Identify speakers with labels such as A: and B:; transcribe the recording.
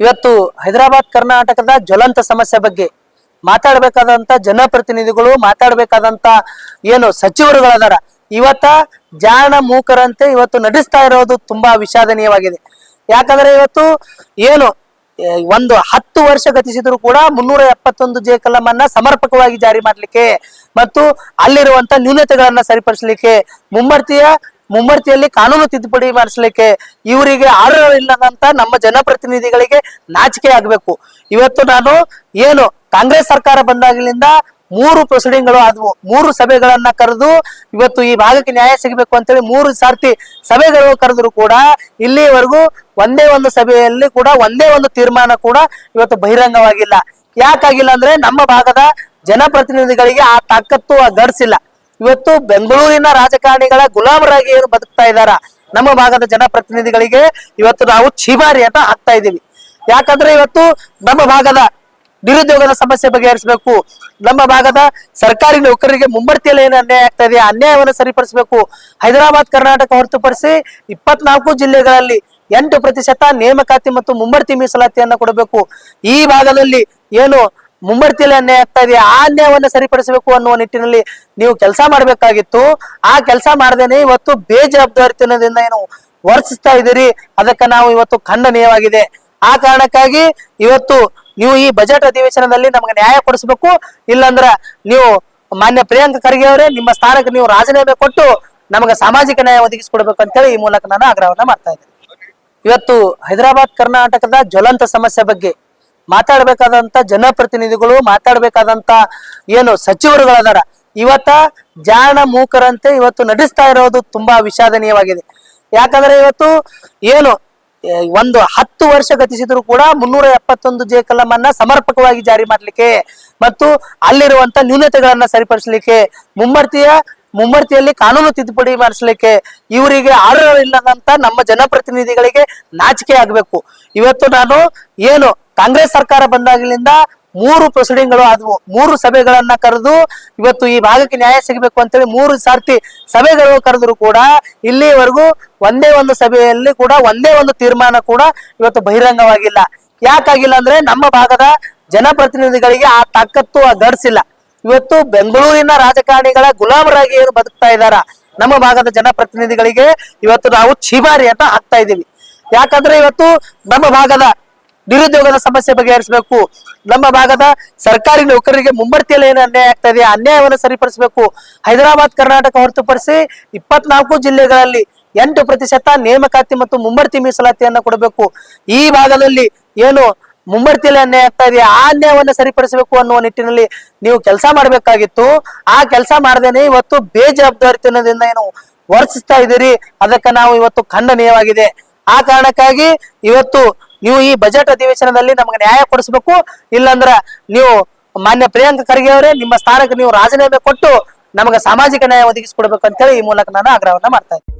A: ಇವತ್ತು ಹೈದರಾಬಾದ್ ಕರ್ನಾಟಕದ ಜ್ವಲಂತ ಸಮಸ್ಯೆ ಬಗ್ಗೆ ಮಾತಾಡಬೇಕಾದಂತ ಜನಪ್ರತಿನಿಧಿಗಳು, ಮಾತಾಡಬೇಕಾದಂತ ಏನು ಸಚಿವರುಗಳದಾರ, ಇವತ್ತ ಜಾಣ ಮೂಕರಂತೆ ಇವತ್ತು ನಡೆಸ್ತಾ ಇರೋದು ತುಂಬಾ ವಿಷಾದನೀಯವಾಗಿದೆ. ಯಾಕಂದ್ರೆ ಇವತ್ತು ಏನು ಒಂದು ಹತ್ತು ವರ್ಷ ಗತಿಸಿದ್ರು ಕೂಡ ಮುನ್ನೂರ ಎಪ್ಪತ್ತೊಂದು ಜೆ ಕಲಂ ಸಮರ್ಪಕವಾಗಿ ಜಾರಿ ಮಾಡ್ಲಿಕ್ಕೆ ಮತ್ತು ಅಲ್ಲಿರುವಂತ ನ್ಯೂನತೆಗಳನ್ನ ಸರಿಪಡಿಸಲಿಕ್ಕೆ ಮುಮ್ಮರ್ತಿಯ ಮುಮ್ಮರ್ತಿಯಲ್ಲಿ ಕಾನೂನು ತಿದ್ದುಪಡಿ ಮಾಡಿಸ್ಲಿಕ್ಕೆ ಇವರಿಗೆ ಆಡಳಿತ ಇಲ್ಲದಂತ ನಮ್ಮ ಜನಪ್ರತಿನಿಧಿಗಳಿಗೆ ನಾಚಿಕೆ ಆಗ್ಬೇಕು. ಇವತ್ತು ನಾನು ಏನು ಕಾಂಗ್ರೆಸ್ ಸರ್ಕಾರ ಬಂದಾಗಲಿಂದ ಮೂರು ಪ್ರೊಸೀಡಿಂಗ್ಗಳು ಆದವು. ಮೂರು ಸಭೆಗಳನ್ನ ಕರೆದು ಇವತ್ತು ಈ ಭಾಗಕ್ಕೆ ನ್ಯಾಯ ಸಿಗಬೇಕು ಅಂತೇಳಿ ಮೂರು ಸಾರ್ತಿ ಸಭೆಗಳು ಕರೆದ್ರು ಕೂಡ ಇಲ್ಲಿವರೆಗೂ ಒಂದೇ ಒಂದು ಸಭೆಯಲ್ಲಿ ಕೂಡ ಒಂದೇ ಒಂದು ತೀರ್ಮಾನ ಕೂಡ ಇವತ್ತು ಬಹಿರಂಗವಾಗಿಲ್ಲ. ಯಾಕಾಗಿಲ್ಲ ಅಂದ್ರೆ ನಮ್ಮ ಭಾಗದ ಜನಪ್ರತಿನಿಧಿಗಳಿಗೆ ಆ ತಾಕತ್ತು ಆ ಇವತ್ತು ಬೆಂಗಳೂರಿನ ರಾಜಕಾರಣಿಗಳ ಗುಲಾಮರಾಗಿ ಏನು ಬದುಕ್ತಾ ಇದ್ದಾರ? ನಮ್ಮ ಭಾಗದ ಜನಪ್ರತಿನಿಧಿಗಳಿಗೆ ಇವತ್ತು ನಾವು ಚೀಮಾರಿಯನ್ನ ಹಾಕ್ತಾ ಇದ್ದೀವಿ. ಯಾಕಂದ್ರೆ ಇವತ್ತು ನಮ್ಮ ಭಾಗದ ನಿರುದ್ಯೋಗದ ಸಮಸ್ಯೆ ಬಗೆಹರಿಸಬೇಕು. ನಮ್ಮ ಭಾಗದ ಸರ್ಕಾರಿ ನೌಕರರಿಗೆ ಮುಂಬಡ್ತಿಯಲ್ಲಿ ಏನು ಅನ್ಯಾಯ ಆಗ್ತಾ ಇದೆ? ಅನ್ಯಾಯವನ್ನು ಸರಿಪಡಿಸಬೇಕು. ಹೈದರಾಬಾದ್, ಕರ್ನಾಟಕ ಹೊರತುಪಡಿಸಿ ಇಪ್ಪತ್ನಾಲ್ಕು ಜಿಲ್ಲೆಗಳಲ್ಲಿ ಎಂಟು ಪ್ರತಿಶತ ನೇಮಕಾತಿ ಮತ್ತು ಮುಂಬಡ್ತಿ ಮೀಸಲಾತಿಯನ್ನು ಕೊಡಬೇಕು. ಈ ಭಾಗದಲ್ಲಿ ಏನು ಮುಂಬಡ್ತಿಯಲ್ಲಿ ಅನ್ಯಾಯ ಆಗ್ತಾ ಇದೆ. ಆ ಅನ್ಯಾಯವನ್ನು ಸರಿಪಡಿಸಬೇಕು ಅನ್ನುವ ನಿಟ್ಟಿನಲ್ಲಿ ನೀವು ಕೆಲಸ ಮಾಡಬೇಕಾಗಿತ್ತು. ಆ ಕೆಲಸ ಮಾಡದೇನೆ ಇವತ್ತು ಬೇಜವಾಬ್ದಾರಿತನದಿಂದ ಏನು ವರ್ತಿಸ್ತಾ ಇದ್ದೀರಿ. ಅದಕ್ಕೆ ನಾವು ಇವತ್ತು ಖಂಡನೀಯವಾಗಿದೆ. ಆ ಕಾರಣಕ್ಕಾಗಿ ಇವತ್ತು ನೀವು ಈ ಬಜೆಟ್ ಅಧಿವೇಶನದಲ್ಲಿ ನಮಗೆ ನ್ಯಾಯ ಕೊಡಿಸ್ಬೇಕು. ಇಲ್ಲಾಂದ್ರ ನೀವು ಮಾನ್ಯ ಪ್ರಿಯಾಂಕ ಖರ್ಗೆ ಅವರೇ ನಿಮ್ಮ ಸ್ಥಾನಕ್ಕೆ ನೀವು ರಾಜೀನಾಮೆ ಕೊಟ್ಟು ನಮಗೆ ಸಾಮಾಜಿಕ ನ್ಯಾಯ ಒದಗಿಸಿಕೊಡ್ಬೇಕು ಅಂತೇಳಿ ಈ ಮೂಲಕ ನಾನು ಆಗ್ರಹವನ್ನ ಮಾಡ್ತಾ ಇದ್ದೇನೆ. ಇವತ್ತು ಹೈದರಾಬಾದ್ ಕರ್ನಾಟಕದ ಜ್ವಲಂತ ಸಮಸ್ಯೆ ಬಗ್ಗೆ ಮಾತಾಡ್ಬೇಕಾದಂತ ಜನಪ್ರತಿನಿಧಿಗಳು, ಮಾತಾಡ್ಬೇಕಾದಂತ ಏನು ಸಚಿವರುಗಳದಾರ. ಇವತ್ತ ಜಾಣ ಮೂಕರಂತೆ ಇವತ್ತು ನಡೆಸ್ತಾ ಇರೋದು ತುಂಬಾ ವಿಷಾದನೀಯವಾಗಿದೆ. ಯಾಕಂದ್ರೆ ಇವತ್ತು ಏನು ಒಂದು ಹತ್ತು ವರ್ಷ ಗತಿಸಿದ್ರು ಕೂಡ ಮುನ್ನೂರ ಎಪ್ಪತ್ತೊಂದು ಜೆ ಕಲಂ ಸಮರ್ಪಕವಾಗಿ ಜಾರಿ ಮಾಡ್ಲಿಕ್ಕೆ ಮತ್ತು ಅಲ್ಲಿರುವಂತ ನ್ಯೂನತೆಗಳನ್ನ ಸರಿಪಡಿಸಲಿಕ್ಕೆ, ಮುಮ್ಮರ್ತಿಯ, ಮುಮ್ಮರ್ತಿಯಲ್ಲಿ ಕಾನೂನು ತಿದ್ದುಪಡಿ ಮಾಡಿಸ್ಲಿಕ್ಕೆ ಇವರಿಗೆ ಆರ್ಡರ್ ಇಲ್ಲದಂತ ನಮ್ಮ ಜನಪ್ರತಿನಿಧಿಗಳಿಗೆ ನಾಚಿಕೆ ಆಗ್ಬೇಕು. ಇವತ್ತು ನಾನು ಏನು ಕಾಂಗ್ರೆಸ್ ಸರ್ಕಾರ ಬಂದಾಗಲಿಂದ ಮೂರು ಪ್ರೊಸೀಡಿಂಗ್ಗಳು ಆದವು. ಮೂರು ಸಭೆಗಳನ್ನ ಕರೆದು ಇವತ್ತು ಈ ಭಾಗಕ್ಕೆ ನ್ಯಾಯ ಸಿಗಬೇಕು ಅಂತೇಳಿ ಮೂರು ಸಾರ್ತಿ ಸಭೆಗಳು ಕರೆದ್ರು ಕೂಡ ಇಲ್ಲಿವರೆಗೂ ಒಂದೇ ಒಂದು ಸಭೆಯಲ್ಲಿ ಕೂಡ ಒಂದೇ ಒಂದು ತೀರ್ಮಾನ ಕೂಡ ಇವತ್ತು ಬಹಿರಂಗವಾಗಿಲ್ಲ. ಯಾಕಾಗಿಲ್ಲ ಅಂದ್ರೆ ನಮ್ಮ ಭಾಗದ ಜನಪ್ರತಿನಿಧಿಗಳಿಗೆ ಆ ತಾಕತ್ತು ಆ ಇವತ್ತು ಬೆಂಗಳೂರಿನ ರಾಜಕಾರಣಿಗಳ ಗುಲಾಮರಾಗಿ ಏನು ಬದುಕ್ತಾ ಇದ್ದಾರ? ನಮ್ಮ ಭಾಗದ ಜನಪ್ರತಿನಿಧಿಗಳಿಗೆ ಇವತ್ತು ನಾವು ಚೀಮಾರಿಯನ್ನ ಹಾಕ್ತಾ ಇದ್ದೀವಿ. ಯಾಕಂದ್ರೆ ಇವತ್ತು ನಮ್ಮ ಭಾಗದ ನಿರುದ್ಯೋಗದ ಸಮಸ್ಯೆ ಬಗೆಹರಿಸಬೇಕು. ನಮ್ಮ ಭಾಗದ ಸರ್ಕಾರಿ ನೌಕರರಿಗೆ ಮುಂಬಡ್ತಿಯಲ್ಲಿ ಏನು ಅನ್ಯಾಯ ಆಗ್ತಾ ಇದೆ, ಅನ್ಯಾಯವನ್ನು ಸರಿಪಡಿಸಬೇಕು. ಹೈದರಾಬಾದ್, ಕರ್ನಾಟಕ ಹೊರತುಪಡಿಸಿ ಇಪ್ಪತ್ನಾಲ್ಕು ಜಿಲ್ಲೆಗಳಲ್ಲಿ ಎಂಟು ಪ್ರತಿಶತ ನೇಮಕಾತಿ ಮತ್ತು ಮುಂಬಡ್ತಿ ಮೀಸಲಾತಿಯನ್ನು ಕೊಡಬೇಕು. ಈ ಭಾಗದಲ್ಲಿ ಏನು ಮುಂಬಡ್ತಿಯಲ್ಲಿ ಅನ್ಯಾಯ ಆಗ್ತಾ ಇದೆ, ಆ ಅನ್ಯಾಯವನ್ನು ಸರಿಪಡಿಸಬೇಕು ಅನ್ನುವ ನಿಟ್ಟಿನಲ್ಲಿ ನೀವು ಕೆಲಸ ಮಾಡಬೇಕಾಗಿತ್ತು. ಆ ಕೆಲಸ ಮಾಡದೇನೆ ಇವತ್ತು ಬೇಜವಾಬ್ದಾರಿತನದಿಂದ ಏನು ವರ್ತಿಸ್ತಾ ಇದ್ದೀರಿ? ಅದಕ್ಕೆ ನಾವು ಇವತ್ತು ಖಂಡನೀಯವಾಗಿದೆ. ಆ ಕಾರಣಕ್ಕಾಗಿ ಇವತ್ತು ನೀವು ಈ ಬಜೆಟ್ ಅಧಿವೇಶನದಲ್ಲಿ ನಮಗೆ ನ್ಯಾಯ ಕೊಡಿಸ್ಬೇಕು, ಇಲ್ಲಂದ್ರ ನೀವು ಮಾನ್ಯ ಪ್ರಿಯಾಂಕ ಖರ್ಗೆ ಅವರೇ, ನಿಮ್ಮ ಸ್ಥಾನಕ್ಕೆ ನೀವು ರಾಜೀನಾಮೆ ಕೊಟ್ಟು ನಮಗೆ ಸಾಮಾಜಿಕ ನ್ಯಾಯ ಒದಗಿಸಿಕೊಡ್ಬೇಕು ಅಂತೇಳಿ ಈ ಮೂಲಕ ನಾನು ಆಗ್ರಹವನ್ನ ಮಾಡ್ತಾ ಇದ್ದೀನಿ.